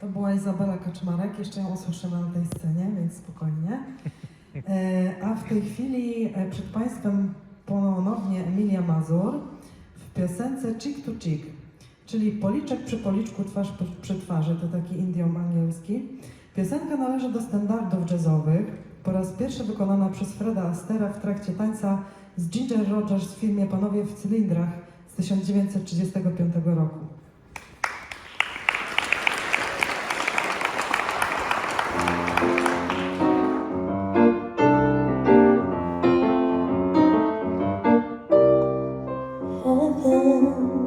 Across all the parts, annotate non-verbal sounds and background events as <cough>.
To była Izabela Kaczmarek, jeszcze ją usłyszymy na tej scenie, więc spokojnie. <laughs> E, A w tej chwili e, przed Państwem ponownie Emilia Mazur w piosence Cheek to Cheek, czyli policzek przy policzku, twarz przy- przy twarzy, to taki idiom angielski. Piosenka należy do standardów jazzowych, po raz pierwszy wykonana przez Freda Astera w trakcie tańca z Ginger Rogers w filmie Panowie w cylindrach z 1935 roku. home.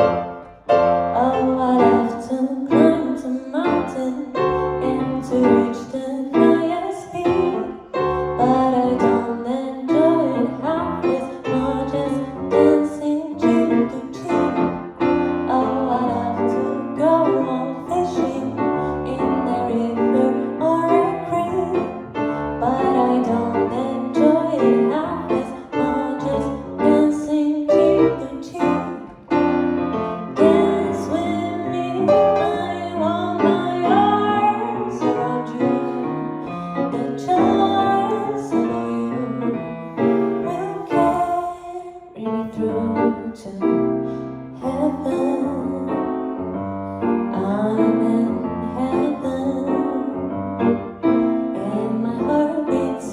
Cheek. Oh,